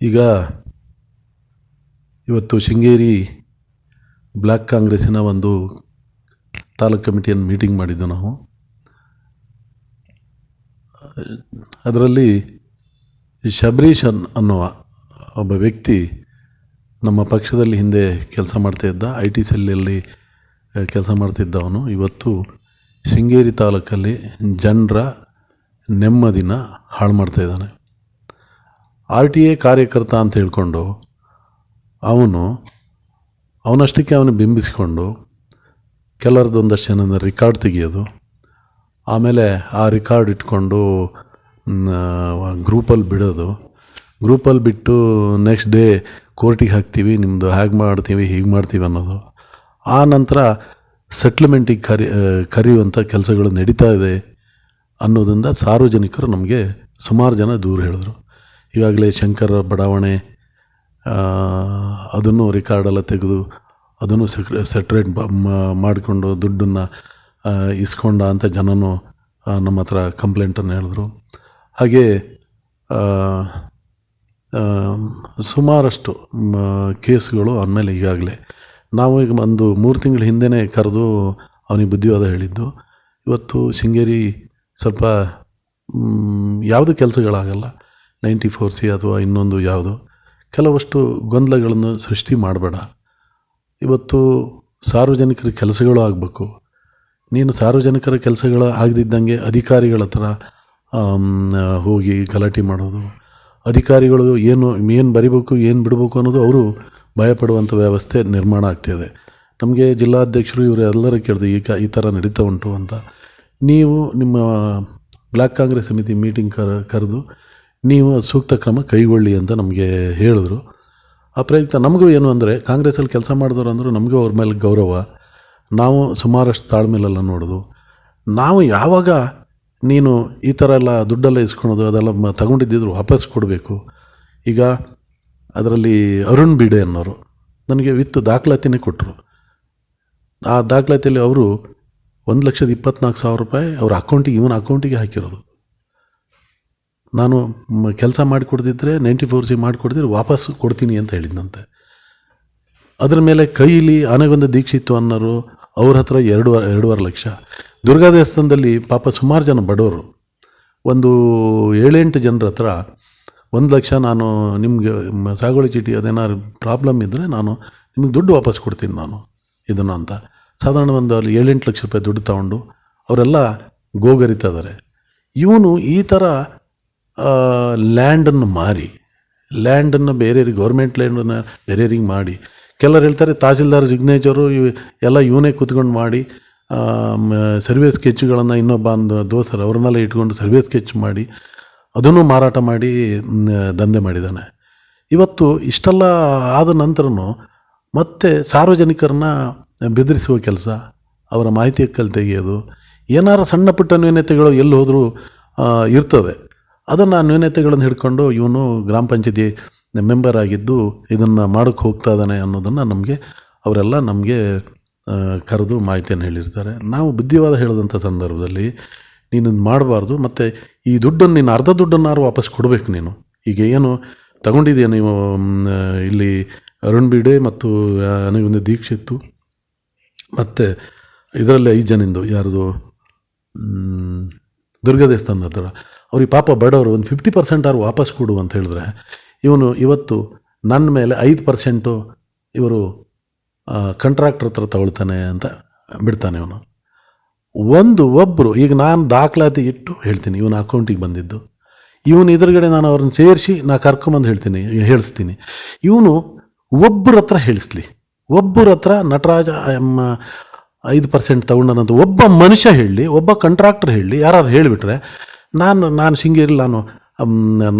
ಈಗ ಇವತ್ತು ಶೃಂಗೇರಿ ಬ್ಲ್ಯಾಕ್ ಕಾಂಗ್ರೆಸ್ಸಿನ ಒಂದು ತಾಲೂಕು ಕಮಿಟಿಯನ್ನು ಮೀಟಿಂಗ್ ಮಾಡಿದ್ದು ನಾವು. ಅದರಲ್ಲಿ ಶಬರೀಶ್ ಅನ್, ಅನ್ನುವ ಒಬ್ಬ ವ್ಯಕ್ತಿ ನಮ್ಮ ಪಕ್ಷದಲ್ಲಿ ಹಿಂದೆ ಕೆಲಸ ಮಾಡ್ತಾಯಿದ್ದ ಐ ಟಿ ಸೆಲ್ಲಲ್ಲಿ ಕೆಲಸ ಮಾಡ್ತಿದ್ದವನು ಇವತ್ತು ಶೃಂಗೇರಿ ತಾಲೂಕಲ್ಲಿ ಜನರ ನೆಮ್ಮದಿನ ಹಾಳು ಮಾಡ್ತಾಯಿದ್ದಾನೆ ಆರ್ ಟಿ ಎ ಕಾರ್ಯಕರ್ತ ಅಂತ ಹೇಳ್ಕೊಂಡು ಅವನು ಅವನಷ್ಟಕ್ಕೆ ಅವನು ಬಿಂಬಿಸಿಕೊಂಡು ಕೆಲವರದ್ದು ಒಂದಷ್ಟು ಜನದ ರಿಕಾರ್ಡ್ ತೆಗಿಯೋದು, ಆಮೇಲೆ ಆ ರೆಕಾರ್ಡ್ ಇಟ್ಕೊಂಡು ಗ್ರೂಪಲ್ಲಿ ಬಿಡೋದು. ಗ್ರೂಪಲ್ಲಿ ಬಿಟ್ಟು ನೆಕ್ಸ್ಟ್ ಡೇ ಕೋರ್ಟಿಗೆ ಹಾಕ್ತೀವಿ ನಿಮ್ಮದು ಹೇಗೆ ಮಾಡ್ತೀವಿ, ಹೀಗೆ ಮಾಡ್ತೀವಿ ಅನ್ನೋದು. ಆ ನಂತರ ಸೆಟ್ಲ್ಮೆಂಟಿಗೆ ಕರಿ ಕರೆಯುವಂಥ ಕೆಲಸಗಳು ನಡೀತಾ ಇದೆ ಅನ್ನೋದರಿಂದ ಸಾರ್ವಜನಿಕರು ನಮಗೆ ಸುಮಾರು ಜನ ದೂರ ಹೇಳಿದ್ರು. ಈಗಾಗಲೇ ಶಂಕರ ಬಡಾವಣೆ ಅದನ್ನು ರೆಕಾರ್ಡೆಲ್ಲ ತೆಗೆದು ಅದನ್ನು ಸೆಟ್ರೇಟ್ ಮಾಡಿಕೊಂಡು ದುಡ್ಡನ್ನು ಇಸ್ಕೊಂಡ ಅಂತ ಜನನು ನಮ್ಮ ಹತ್ರ ಕಂಪ್ಲೇಂಟನ್ನು ಹೇಳಿದ್ರು. ಹಾಗೆ ಸುಮಾರಷ್ಟು ಕೇಸ್ಗಳು ಆಮೇಲೆ ಈಗಾಗಲೇ. ನಾವು ಈಗ ಒಂದು ಮೂರು ತಿಂಗಳ ಹಿಂದೆಯೇ ಕರೆದು ಅವನಿಗೆ ಬುದ್ಧಿವಾದ ಹೇಳಿದ್ದು. ಇವತ್ತು ಶೃಂಗೇರಿ ಸ್ವಲ್ಪ ಯಾವುದು ಕೆಲಸಗಳಾಗಲ್ಲ. ನೈಂಟಿ ಫೋರ್ ಸಿ ಅಥವಾ ಇನ್ನೊಂದು ಯಾವುದು, ಕೆಲವಷ್ಟು ಗೊಂದಲಗಳನ್ನು ಸೃಷ್ಟಿ ಮಾಡಬೇಡ. ಇವತ್ತು ಸಾರ್ವಜನಿಕರ ಕೆಲಸಗಳು ಆಗಬೇಕು. ನೀನು ಸಾರ್ವಜನಿಕರ ಕೆಲಸಗಳು ಆಗದಿದ್ದಂಗೆ ಅಧಿಕಾರಿಗಳ ಹತ್ರ ಹೋಗಿ ಗಲಾಟೆ ಮಾಡೋದು, ಅಧಿಕಾರಿಗಳು ಏನು ಏನು ಬರಿಬೇಕು, ಏನು ಬಿಡಬೇಕು ಅನ್ನೋದು ಅವರು ಭಯಪಡುವಂಥ ವ್ಯವಸ್ಥೆ ನಿರ್ಮಾಣ ಆಗ್ತಿದೆ. ನಮಗೆ ಜಿಲ್ಲಾಧ್ಯಕ್ಷರು ಇವರು ಎಲ್ಲರೂ ಕೇಳಿದ್ರು ಕ ಈ ಥರ ನಡೀತಾ ಉಂಟು ಅಂತ. ನೀವು ನಿಮ್ಮ ಬ್ಲ್ಯಾಕ್ ಕಾಂಗ್ರೆಸ್ ಸಮಿತಿ ಮೀಟಿಂಗ್ ಕರ, ಕರೆದು ನೀವು ಸೂಕ್ತ ಕ್ರಮ ಕೈಗೊಳ್ಳಿ ಅಂತ ನಮಗೆ ಹೇಳಿದ್ರು. ಆ ಪ್ರಯುಕ್ತ ನಮಗೂ ಏನು ಅಂದರೆ, ಕಾಂಗ್ರೆಸ್ಸಲ್ಲಿ ಕೆಲಸ ಮಾಡಿದವರು ಅಂದರೂ ನಮಗೂ ಅವ್ರ ಮೇಲೆ ಗೌರವ. ನಾವು ಸುಮಾರಷ್ಟು ತಾಳ್ಮೆಲೆಲ್ಲ ನೋಡೋದು. ನಾವು ಯಾವಾಗ ನೀನು ಈ ಥರ ಎಲ್ಲ ದುಡ್ಡೆಲ್ಲ ಇಸ್ಕೊಳೋದು, ಅದೆಲ್ಲ ತಗೊಂಡಿದ್ದಿದ್ರು ವಾಪಸ್ ಕೊಡಬೇಕು. ಈಗ ಅದರಲ್ಲಿ ಅರುಣ್ ಬಿಡೆ ಅನ್ನೋರು ನನಗೆ ವಿತ್ ದಾಖಲಾತಿನೇ ಕೊಟ್ಟರು ಆ ದಾಖಲಾತಿಯಲ್ಲಿ ಅವರು ಒಂದು ಲಕ್ಷದ ಇಪ್ಪತ್ನಾಲ್ಕು ಸಾವಿರ ರೂಪಾಯಿ ಅವ್ರ ಅಕೌಂಟಿಗೆ, ಇವನ ಅಕೌಂಟಿಗೆ ಹಾಕಿರೋದು. ನಾನು ಕೆಲಸ ಮಾಡಿಕೊಡ್ದಿದ್ರೆ ನೈಂಟಿ ಫೋರ್ ಸಿ ಮಾಡಿಕೊಡ್ದಿದ್ರೆ ವಾಪಸ್ ಕೊಡ್ತೀನಿ ಅಂತ ಹೇಳಿದ್ನಂತೆ. ಅದರ ಮೇಲೆ ಕೈಲಿ ಆನೆಗೊಂದ ದೀಕ್ಷಿತ್ತು ಅನ್ನೋರು ಅವ್ರ ಹತ್ರ ಎರಡು ಎರಡೂವರೆ ಲಕ್ಷ. ದುರ್ಗಾ ದೇವಸ್ಥಾನದಲ್ಲಿ ಪಾಪ ಸುಮಾರು ಜನ ಬಡವರು ಒಂದು ಏಳೆಂಟು ಜನರ ಹತ್ರ ಒಂದು ಲಕ್ಷ ನಾನು ನಿಮಗೆ ಸಾಗುವಳಿ ಚೀಟಿ ಅದೇನಾದ್ರು ಪ್ರಾಬ್ಲಮ್ ಇದ್ದರೆ ನಾನು ನಿಮಗೆ ದುಡ್ಡು ವಾಪಸ್ ಕೊಡ್ತೀನಿ ನಾನು ಇದನ್ನು ಅಂತ. ಸಾಧಾರಣ ಒಂದು ಅಲ್ಲಿ ಏಳೆಂಟು ಲಕ್ಷ ರೂಪಾಯಿ ದುಡ್ಡು ತಗೊಂಡು ಅವರೆಲ್ಲ ಗೋಗರಿತಾ ಇದ್ದಾರೆ ಇವನು ಈ ಥರ ಲ್ಯಾಂಡನ್ನು ಮಾರಿ, ಲ್ಯಾಂಡನ್ನು ಬೇರೆಯವ್ರಿಗೆ ಗೌರ್ಮೆಂಟ್ ಲ್ಯಾಂಡನ್ನು ಬೇರೆಯವ್ರಿಗೆ ಮಾಡಿ. ಕೆಲವರು ಹೇಳ್ತಾರೆ, ತಹಸೀಲ್ದಾರ್ ಸಿಗ್ನೇಚರು ಇವು ಎಲ್ಲ ಇವನೇ ಕೂತ್ಕೊಂಡು ಮಾಡಿ ಸರ್ವೆ ಸ್ಕೆಚ್ಗಳನ್ನು ಇನ್ನೊಬ್ಬ ಒಂದು ದೋಸ್ತರು ಅವ್ರನ್ನೆಲ್ಲ ಇಟ್ಕೊಂಡು ಸರ್ವೆ ಸ್ಕೆಚ್ ಮಾಡಿ, ಅದನ್ನು ಮಾರಾಟ ಮಾಡಿ ದಂಧೆ ಮಾಡಿದ್ದಾನೆ. ಇವತ್ತು ಇಷ್ಟೆಲ್ಲ ಆದ ನಂತರನೂ ಮತ್ತೆ ಸಾರ್ವಜನಿಕರನ್ನ ಬೆದರಿಸುವ ಕೆಲಸ, ಅವರ ಮಾಹಿತಿ ಕಲ್ ತೆಗೆಯೋದು, ಏನಾರು ಸಣ್ಣ ಪುಟ್ಟ ನ್ಯೂನತೆಗಳು ಎಲ್ಲಿ ಹೋದರೂ ಇರ್ತವೆ. ಅದನ್ನು ಆ ನ್ಯೂನತೆಗಳನ್ನು ಹಿಡ್ಕೊಂಡು ಇವನು ಗ್ರಾಮ ಪಂಚಾಯತಿ ಮೆಂಬರ್ ಆಗಿದ್ದು ಇದನ್ನು ಮಾಡೋಕ್ಕೆ ಹೋಗ್ತಾ ಇದ್ದಾನೆ ಅನ್ನೋದನ್ನು ನಮಗೆ ಅವರೆಲ್ಲ ನಮಗೆ ಕರೆದು ಮಾಹಿತಿಯನ್ನು ಹೇಳಿರ್ತಾರೆ. ನಾವು ಬುದ್ಧಿವಾದ ಹೇಳಿದಂಥ ಸಂದರ್ಭದಲ್ಲಿ ನೀನು ಮಾಡಬಾರ್ದು, ಮತ್ತು ಈ ದುಡ್ಡನ್ನು ನೀನು ಅರ್ಧ ದುಡ್ಡನ್ನಾರು ವಾಪಸ್ ಕೊಡಬೇಕು ನೀನು. ಈಗ ಏನು ತಗೊಂಡಿದೆಯಾ ನೀವು ಇಲ್ಲಿ ಅರುಣ್ ಬಿಡೆ ಮತ್ತು ನನಗೊಂದು ದೀಕ್ಷಿತ್ತು ಮತ್ತು ಇದರಲ್ಲಿ ಐದು ಜನಿಂದು ಯಾರ್ದು? ದುರ್ಗಾ ದೇವಸ್ಥಾನದ ಹತ್ರ. ಅವ್ರಿಗೆ ಪಾಪ ಬಡವರು ಒಂದು ಫಿಫ್ಟಿ ಪರ್ಸೆಂಟ್ ಅವ್ರು ವಾಪಸ್ ಕೊಡು ಅಂತ ಹೇಳಿದ್ರೆ, ಇವನು ಇವತ್ತು ನನ್ನ ಮೇಲೆ ಐದು ಪರ್ಸೆಂಟು ಇವರು ಕಂಟ್ರಾಕ್ಟ್ರ್ ಹತ್ರ ತಗೊಳ್ತಾನೆ ಅಂತ ಬಿಡ್ತಾನೆ ಇವನು ಒಂದು ಒಬ್ಬರು ಈಗ ನಾನು ದಾಖಲಾತಿ ಇಟ್ಟು ಹೇಳ್ತೀನಿ, ಇವನ ಅಕೌಂಟಿಗೆ ಬಂದಿದ್ದು. ಇವನು ಎದುರುಗಡೆ ನಾನು ಅವ್ರನ್ನ ಸೇರಿಸಿ ನಾ ಕರ್ಕೊಂಬಂದು ಹೇಳ್ತೀನಿ, ಹೇಳಿಸ್ತೀನಿ. ಇವನು ಒಬ್ಬರ ಹತ್ರ ಹೇಳಿಸ್ಲಿ. ಒಬ್ಬರ ಹತ್ರ ನಟರಾಜ ಎಮ್ಮ ಐದು ಪರ್ಸೆಂಟ್ ತಗೊಂಡನಂತ ಒಬ್ಬ ಮನುಷ್ಯ ಹೇಳಿ ಒಬ್ಬ ಕಂಟ್ರಾಕ್ಟರ್ ಹೇಳಿ ಯಾರು ಹೇಳಿಬಿಟ್ರೆ ನಾನು ನಾನು ಶೃಂಗೇರಿ ನಾನು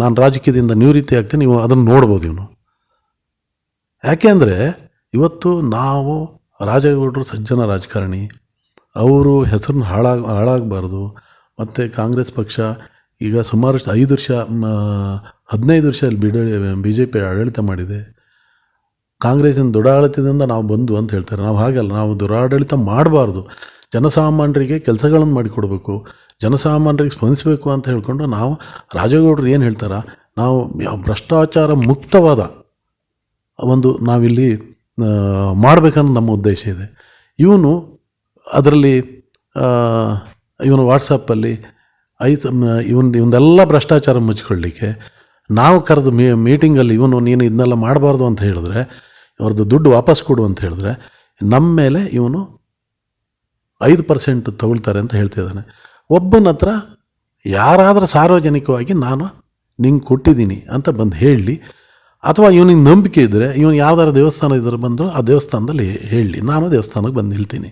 ನಾನು ರಾಜಕೀಯದಿಂದ ನಿವೃತ್ತಿ ಆಗ್ತೀನಿ ನೀವು ಅದನ್ನು ನೋಡ್ಬೋದು ಇವನು. ಯಾಕೆಂದರೆ ಇವತ್ತು ನಾವು ರಾಜೇಗೌಡರು ಸಜ್ಜನ ರಾಜಕಾರಣಿ, ಅವರು ಹೆಸರನ್ನ ಹಾಳಾಗ, ಹಾಳಾಗಬಾರ್ದು, ಮತ್ತು ಕಾಂಗ್ರೆಸ್ ಪಕ್ಷ ಈಗ ಸುಮಾರು ಐದು ವರ್ಷ ಹದಿನೈದು ವರ್ಷ ಅಲ್ಲಿ ಬಿಡಳಿ ಬಿ ಜೆ ಪಿ ಆಡಳಿತ ಮಾಡಿದೆ. ಕಾಂಗ್ರೆಸ್ಸಿನ ದುರಾಡಳಿತದಿಂದ ನಾವು ಬಂದು ಅಂತ ಹೇಳ್ತಾರೆ. ನಾವು ಹಾಗಲ್ಲ, ನಾವು ದುರಾಡಳಿತ ಮಾಡಬಾರ್ದು. ಜನಸಾಮಾನ್ಯರಿಗೆ ಕೆಲಸಗಳನ್ನು ಮಾಡಿಕೊಡ್ಬೇಕು, ಜನಸಾಮಾನ್ಯರಿಗೆ ಸ್ಪಂದಿಸಬೇಕು ಅಂತ ಹೇಳ್ಕೊಂಡು ನಾವು ರಾಜೇಗೌಡರು ಏನು ಹೇಳ್ತಾರೆ, ನಾವು ಭ್ರಷ್ಟಾಚಾರ ಮುಕ್ತವಾದ ಒಂದು ನಾವಿಲ್ಲಿ ಮಾಡಬೇಕನ್ನೋ ನಮ್ಮ ಉದ್ದೇಶ ಇದೆ. ಇವನು ಅದರಲ್ಲಿ ಇವನು ವಾಟ್ಸಪ್ಪಲ್ಲಿ ಐದು ಇವನ್, ಇವನ್ನೆಲ್ಲ ಭ್ರಷ್ಟಾಚಾರ ಮುಚ್ಕೊಳ್ಳಿಕ್ಕೆ ನಾವು ಕರೆದು ಮೀ, ಮೀಟಿಂಗಲ್ಲಿ ಇವನು, ನೀನು ಇದನ್ನೆಲ್ಲ ಮಾಡಬಾರ್ದು ಅಂತ ಹೇಳಿದ್ರೆ ಅವ್ರದ್ದು ದುಡ್ಡು ವಾಪಸ್ ಕೊಡು ಅಂತ ಹೇಳಿದ್ರೆ, ನಮ್ಮ ಮೇಲೆ ಇವನು ಐದು ಪರ್ಸೆಂಟ್ ತಗೊಳ್ತಾರೆ ಅಂತ ಹೇಳ್ತಿದ್ದಾನೆ ಒಬ್ಬನ ಹತ್ರ ಯಾರಾದರೂ ಸಾರ್ವಜನಿಕವಾಗಿ ನಾನು ನಿಂಗೆ ಕೊಟ್ಟಿದ್ದೀನಿ ಅಂತ ಬಂದು ಹೇಳಲಿ ಅಥವಾ ಇವನಿಗೆ ನಂಬಿಕೆ ಇದ್ದರೆ ಇವನು ಯಾವ್ದಾದ್ರು ದೇವಸ್ಥಾನ ಇದ್ರೆ ಬಂದರೂ ಆ ದೇವಸ್ಥಾನದಲ್ಲಿ ಹೇಳಲಿ ನಾನು ದೇವಸ್ಥಾನಕ್ಕೆ ಬಂದು ನಿಲ್ತೀನಿ.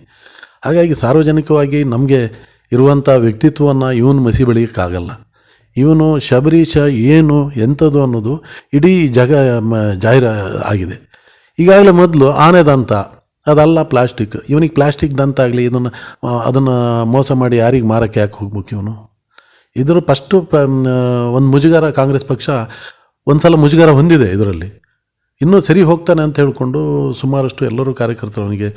ಹಾಗಾಗಿ ಸಾರ್ವಜನಿಕವಾಗಿ ನಮಗೆ ಇರುವಂಥ ವ್ಯಕ್ತಿತ್ವವನ್ನು ಇವನು ಮಸಿ ಬೆಳೆಯೋಕ್ಕಾಗಲ್ಲ. ಇವನು ಶಬರೀಶ ಏನು ಎಂಥದ್ದು ಅನ್ನೋದು ಇಡೀ ಜಗ ಜಾಹೀರ ಆಗಿದೆ. ಈಗಾಗಲೇ ಮೊದಲು ಆನೆ ದಂತ ಅದಲ್ಲ ಪ್ಲಾಸ್ಟಿಕ್. ಇವನಿಗೆ ಪ್ಲಾಸ್ಟಿಕ್ ದಂತಾಗಲಿ, ಇದನ್ನು ಅದನ್ನು ಮೋಸ ಮಾಡಿ ಯಾರಿಗೆ ಮಾರಕ್ಕೆ ಯಾಕೆ ಹೋಗ್ಬೇಕು ಇವನು? ಇದ್ರ ಫಸ್ಟು ಒಂದು ಮುಜುಗರ ಕಾಂಗ್ರೆಸ್ ಪಕ್ಷ ಒಂದು ಸಲ ಮುಜುಗರ ಹೊಂದಿದೆ ಇದರಲ್ಲಿ. ಇನ್ನೂ ಸರಿ ಹೋಗ್ತಾನೆ ಅಂತ ಹೇಳಿಕೊಂಡು ಸುಮಾರಷ್ಟು ಎಲ್ಲರೂ ಕಾರ್ಯಕರ್ತರು ಅವನಿಗೆ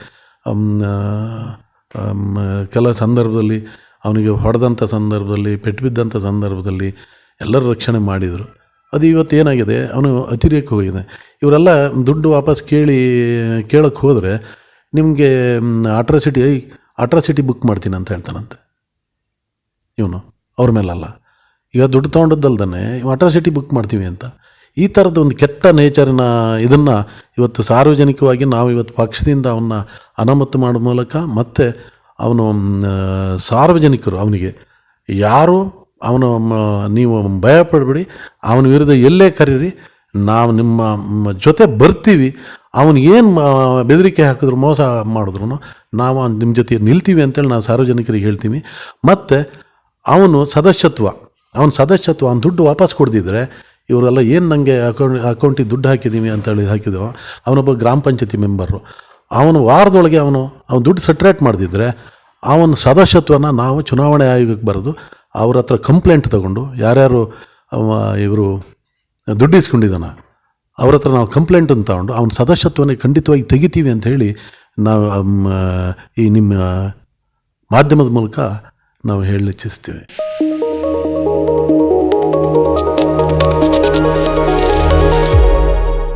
ಕೆಲ ಸಂದರ್ಭದಲ್ಲಿ ಅವನಿಗೆ ಹೊಡೆದಂಥ ಸಂದರ್ಭದಲ್ಲಿ ಪೆಟ್ಟು ಬಿದ್ದಂಥ ಸಂದರ್ಭದಲ್ಲಿ ಎಲ್ಲರೂ ರಕ್ಷಣೆ ಮಾಡಿದರು. ಅದು ಇವತ್ತು ಏನಾಗಿದೆ? ಅವನು ಅತಿರೇಕ ಹೋಗಿದೆ. ಇವರೆಲ್ಲ ದುಡ್ಡು ವಾಪಸ್ ಕೇಳಿ ಕೇಳಕ್ಕೆ ಹೋದರೆ ನಿಮಗೆ ಅಟ್ರಾಸಿಟಿ ಅಟ್ರಾಸಿಟಿ ಬುಕ್ ಮಾಡ್ತೀನಿ ಅಂತ ಹೇಳ್ತಾನಂತೆ. ಇವನು, ಅವ್ರ ಮೇಲಲ್ಲ. ಈಗ ದುಡ್ಡು ತೊಗೊಂಡದ್ದಲ್ದೇ ಇವು ಅಟ್ರಾಸಿಟಿ ಬುಕ್ ಮಾಡ್ತೀವಿ ಅಂತ. ಈ ಥರದ ಒಂದು ಕೆಟ್ಟ ನೇಚರಿನ ಇದನ್ನು ಇವತ್ತು ಸಾರ್ವಜನಿಕವಾಗಿ ನಾವು ಇವತ್ತು ಪಕ್ಷದಿಂದ ಅವನ್ನ ಅನಾಮತ್ತು ಮಾಡೋ ಮೂಲಕ ಮತ್ತು ಅವನು ಸಾರ್ವಜನಿಕರು ಅವನಿಗೆ, ಯಾರು ಅವನು ನೀವು ಭಯ ಪಡಬೇಡಿ ಅವನ ವಿರುದ್ಧ ಎಲ್ಲೇ ಕರೀರಿ, ನಾವು ನಿಮ್ಮ ಜೊತೆ ಬರ್ತೀವಿ ಅವನು ಏನು ಬೆದರಿಕೆ ಹಾಕಿದ್ರು, ಮೋಸ ಮಾಡಿದ್ರು ನಾವು ನಿಮ್ಮ ಜೊತೆ ನಿಲ್ತೀವಿ ಅಂತೇಳಿ ನಾವು ಸಾರ್ವಜನಿಕರಿಗೆ ಹೇಳ್ತೀವಿ. ಮತ್ತು ಅವನು ಸದಸ್ಯತ್ವ, ಅವನ ಸದಸ್ಯತ್ವ, ಅವ್ನು ದುಡ್ಡು ವಾಪಸ್ ಕೊಡ್ದಿದ್ರೆ ಇವರೆಲ್ಲ ಏನು ನನಗೆ ಅಕೌಂಟ್ ಅಕೌಂಟಿಗೆ ದುಡ್ಡು ಹಾಕಿದ್ದೀವಿ ಅಂತೇಳಿ ಹಾಕಿದೆವು ಅವನೊಬ್ಬ ಗ್ರಾಮ ಪಂಚಾಯತಿ ಮೆಂಬರು ಅವನು ವಾರದೊಳಗೆ ಅವನು ಅವನು ದುಡ್ಡು ಸಟ್ರೇಟ್ ಮಾಡಿದಿದ್ರೆ ಅವನ ಸದಸ್ಯತ್ವನ ನಾವು ಚುನಾವಣೆ ಆಯೋಗಕ್ಕೆ ಬರೆದು ಅವ್ರ ಹತ್ರ ಕಂಪ್ಲೇಂಟ್ ತಗೊಂಡು ಯಾರ್ಯಾರು ಇವರು ದುಡ್ಡು ಇಸ್ಕೊಂಡಿದ್ದಾನ ಅವ್ರ ಹತ್ರ ನಾವು ಕಂಪ್ಲೇಂಟನ್ನು ತಗೊಂಡು, ಅವನ ಸದಸ್ಯತ್ವನೇ ಖಂಡಿತವಾಗಿ ತೆಗಿತೀವಿ ಅಂತ ಹೇಳಿ ನಾವು ಈ ನಿಮ್ಮ ಮಾಧ್ಯಮದ ಮೂಲಕ ನಾವು ಹೇಳಿ ಇಚ್ಛಿಸ್ತೀವಿ